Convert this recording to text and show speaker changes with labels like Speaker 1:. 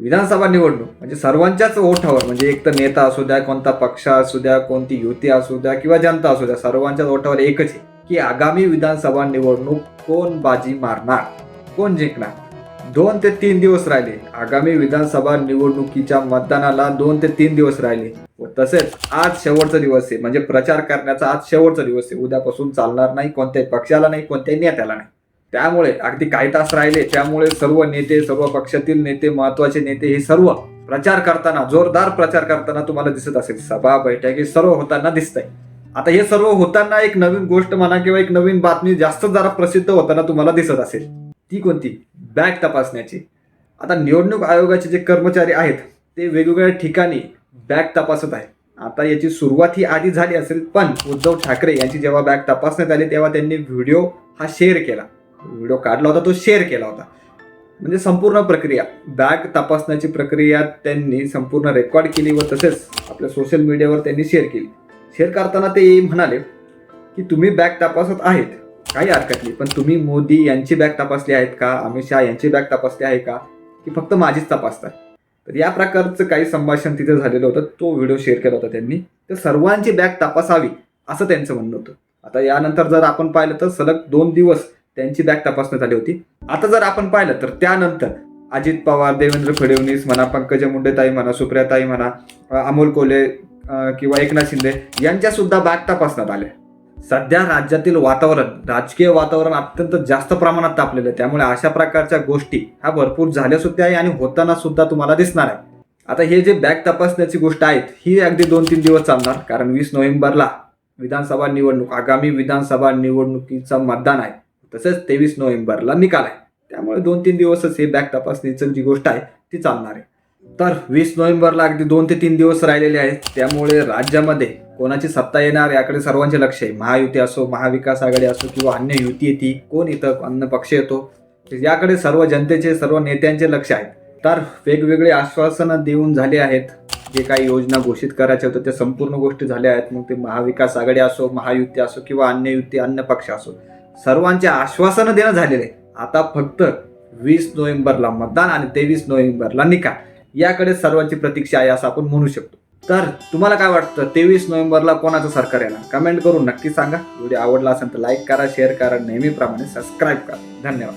Speaker 1: विधानसभा निवडणूक म्हणजे सर्वांच्याच ओठावर म्हणजे एक तर नेता असू द्या कोणता पक्ष असू द्या कोणती युती असू द्या किंवा जनता असू द्या सर्वांच्याच ओठावर एकच आहे की आगामी विधानसभा निवडणूक कोण बाजी मारणार कोण जिंकणार? दोन ते तीन दिवस राहिले. आगामी विधानसभा निवडणुकीच्या मतदानाला दोन ते तीन दिवस राहिले. व तसेच आज शेवटचा दिवस आहे. म्हणजे प्रचार करण्याचा आज शेवटचा दिवस आहे. उद्यापासून चालणार नाही कोणत्याही पक्षाला नाही कोणत्याही नेत्याला नाही. त्यामुळे अगदी काही तास राहिले त्यामुळे सर्व नेते सर्व पक्षातील नेते महत्त्वाचे नेते हे सर्व प्रचार करताना जोरदार प्रचार करताना तुम्हाला दिसत असेल. सभा बैठकी सर्व होताना दिसतंय. आता हे सर्व होताना एक नवीन गोष्ट म्हणा किंवा एक नवीन बातमी जास्त जरा प्रसिद्ध होताना तुम्हाला दिसत असेल. ती कोणती? बॅग तपासण्याची. आता निवडणूक आयोगाचे जे कर्मचारी आहेत ते वेगवेगळ्या ठिकाणी बॅग तपासत आहेत. आता याची सुरुवात ही आधी झाली असेल पण उद्धव ठाकरे यांची जेव्हा बॅग तपासण्यात आली तेव्हा त्यांनी व्हिडिओ हा शेअर केला. व्हिडिओ काढला होता तो शेअर केला होता. म्हणजे संपूर्ण प्रक्रिया बॅग तपासण्याची प्रक्रिया त्यांनी संपूर्ण रेकॉर्ड केली व तसेच आपल्या सोशल मीडियावर त्यांनी शेअर केली. शेअर करताना ते म्हणाले की तुम्ही बॅग तपासत आहेत काही हरकत नाही पण तुम्ही मोदी यांची बॅग तपासली आहेत का? अमित शहा यांची बॅग तपासली आहे का? की फक्त माझीच तपासतात? तर या प्रकारचं काही संभाषण तिथे झालेलं होतं तो व्हिडिओ शेअर केला होता त्यांनी. तर सर्वांची बॅग तपासावी असं त्यांचं म्हणणं होतं. आता यानंतर जर आपण पाहिलं तर सलग दोन दिवस त्यांची बॅग तपासण्यात आली होती. आता जर आपण पाहिलं तर त्यानंतर अजित पवार देवेंद्र फडणवीस म्हणा पंकजा मुंडेताई म्हणा सुप्रियाताई म्हणा अमोल कोले किंवा एकनाथ शिंदे यांच्या सुद्धा बॅग तपासण्यात आल्या. सध्या राज्यातील वातावरण राजकीय वातावरण अत्यंत जास्त प्रमाणात तापलेलं आहे. त्यामुळे अशा प्रकारच्या गोष्टी ह्या भरपूर झाल्या सुद्धा आहे आणि होताना सुद्धा तुम्हाला दिसणार आहे. आता हे जे बॅग तपासण्याची गोष्ट आहेत ही अगदी दोन तीन दिवस चालणार कारण वीस नोव्हेंबरला विधानसभा निवडणूक आगामी विधानसभा निवडणुकीचं मतदान आहे. तसेच तेवीस नोव्हेंबरला निकाल आहे. त्यामुळे दोन तीन दिवसच हे बॅग तपासणीचं जी गोष्ट आहे ती चालणार आहे. तर वीस नोव्हेंबरला अगदी दोन ते तीन दिवस राहिलेले आहेत. त्यामुळे राज्यामध्ये कोणाची सत्ता येणार याकडे सर्वांचे लक्ष आहे. महायुती असो महाविकास आघाडी असो किंवा अन्य युती येते कोण इथं अन्य पक्ष येतो याकडे सर्व जनतेचे सर्व नेत्यांचे लक्ष आहे तर वेगवेगळे आश्वासनं देऊन झाले आहेत. जे काही योजना घोषित करायच्या होत्या त्या संपूर्ण गोष्टी झाल्या आहेत. मग ते महाविकास आघाडी असो महायुती असो किंवा अन्य युती अन्य पक्ष असो. सर्वांचे आश्वासनं देणं झालेले आहे. आता फक्त वीस नोव्हेंबरला मतदान आणि तेवीस नोव्हेंबरला निकाल. याकडे सर्वांची प्रतीक्षा आहे असं आपण म्हणू शकतो. तर तुम्हाला काय वाटतं? तेवीस नोव्हेंबरला कोणाचं सरकार येणार? कमेंट करून नक्की सांगा. व्हिडिओ आवडला असेल तर लाईक करा शेअर करा. नेहमीप्रमाणे सबस्क्राईब करा. धन्यवाद.